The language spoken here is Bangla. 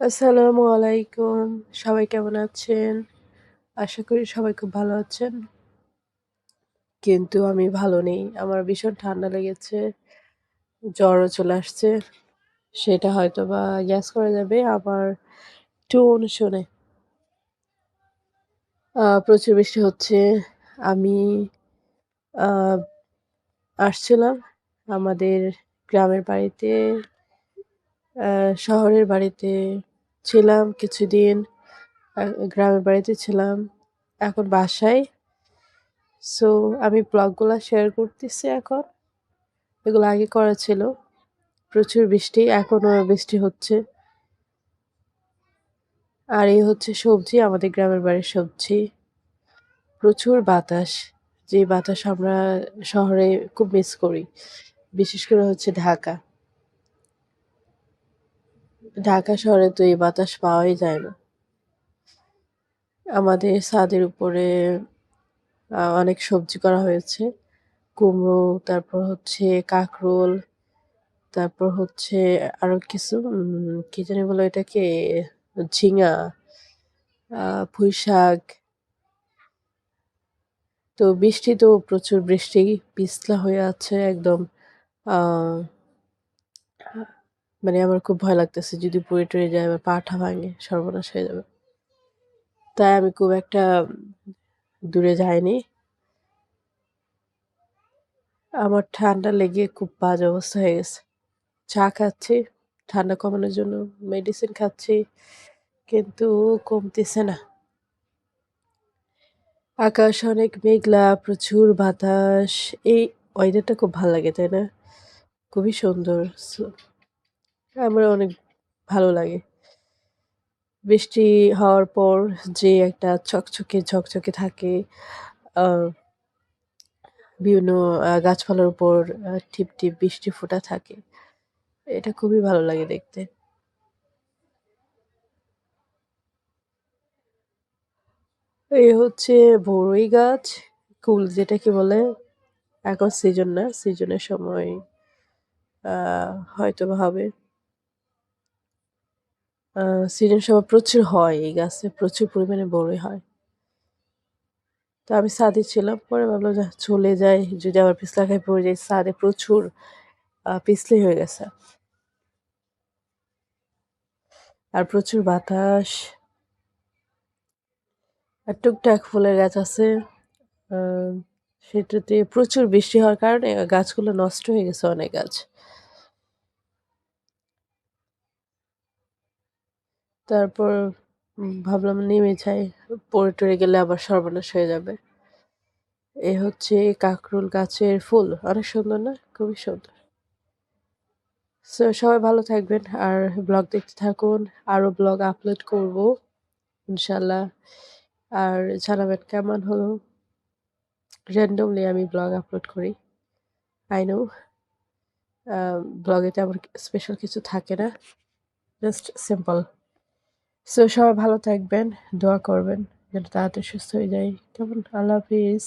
আসসালামু আলাইকুম। সবাই কেমন আছেন? আশা করি সবাই খুব ভালো আছেন। কিন্তু আমি ভালো নেই। আমার ভীষণ ঠান্ডা লেগেছে। জ্বরও চলে আসছে। সেটা হয়তো বা গ্যাস করা যাবে আমার টোন শুনে প্রচুর বৃষ্টি হচ্ছে। আমি আসছিলাম আমাদের গ্রামের বাড়িতে শহরের বাড়িতে ছিলাম কিছুদিন গ্রামের বাড়িতে ছিলাম, এখন বাসায়। সো আমি ব্লগগুলো শেয়ার করতেছি এখন। এগুলো আগে করা ছিল। প্রচুর বৃষ্টি এখনও বৃষ্টি হচ্ছে। আর এই হচ্ছে সবজি, আমাদের গ্রামের বাড়ির সবজি। প্রচুর বাতাস, যে বাতাস আমরা শহরে খুব মিস করি। বিশেষ করে হচ্ছে ঢাকা। ঢাকা শহরে তো এই বাতাস পাওয়াই যায় না। আমাদের ছাদের উপরে অনেক সবজি করা হয়েছে। কুমড়ো, তারপর হচ্ছে কাঁকরোল, তারপর হচ্ছে আরও কিছু কি জানি বলো এটাকে ঝিঙা পুঁই শাক। তো বৃষ্টি তো প্রচুর, বৃষ্টি পিছলা হয়ে আছে একদম। মানে আমার খুব ভয় লাগতেছে যদি পড়ে টরে যায় আবার পাটা ভাঙে, সর্বনাশ হয়ে যাবে। তাই আমি খুব একটা দূরে যাইনি। আমার ঠান্ডা লেগে খুব বাজে অবস্থা হয়ে গেছে। চা খাচ্ছি, ঠান্ডা কমানোর জন্য মেডিসিন খাচ্ছি, কিন্তু কমতেছে না। আকাশ অনেক মেঘলা, প্রচুর বাতাস, এই ওয়েদারটা খুব ভালো লাগে, তাই না? খুবই সুন্দর আমার অনেক ভালো লাগে। বৃষ্টি হওয়ার পর যে একটা চকচকে ঝকঝকে থাকে বিভিন্ন গাছপালার উপর টিপ টিপ বৃষ্টি ফোটা থাকে। এটা খুবই ভালো লাগে দেখতে। এই হচ্ছে বড়ই গাছ, কুল যেটাকে বলে, এখন সিজন না সিজনের সময় হয়তো হবে। সিজন সময় প্রচুর হয়, এই গাছে প্রচুর পরিমাণে বড়ই হয়। তো আমি সাদে ছিলাম, পরে ভাবলাম যে চলে যাই, যদি আবার পিছলা খাই পড়ে যাই সাদে প্রচুর পিছলি হয়ে গেছে। আর প্রচুর বাতাস। আর টুকটাক ফুলের গাছ আছে সেটাতে প্রচুর বৃষ্টি হওয়ার কারণে গাছগুলো নষ্ট হয়ে গেছে অনেক গাছ। তারপর ভাবলাম নেমে যাই। পড়ে টরে গেলে আবার সর্বনাশ হয়ে যাবে। এ হচ্ছে কাকরুল গাছের ফুল। অনেক সুন্দর না? খুবই সুন্দর। সো সবাই ভালো থাকবেন আর ব্লগ দেখতে থাকুন। আরও ব্লগ আপলোড করব ইনশাল্লাহ আর জানাবেন কেমন হলো? র্যান্ডমলি আমি ব্লগ আপলোড করি। আই নো ব্লগে তেমন স্পেশাল কিছু থাকে না। জাস্ট সিম্পল সো সবাই ভালো থাকবেন দোয়া করবেন যেন তাড়াতাড়ি সুস্থ হয়ে যায়। কেমন? আল্লাহ হাফিজ।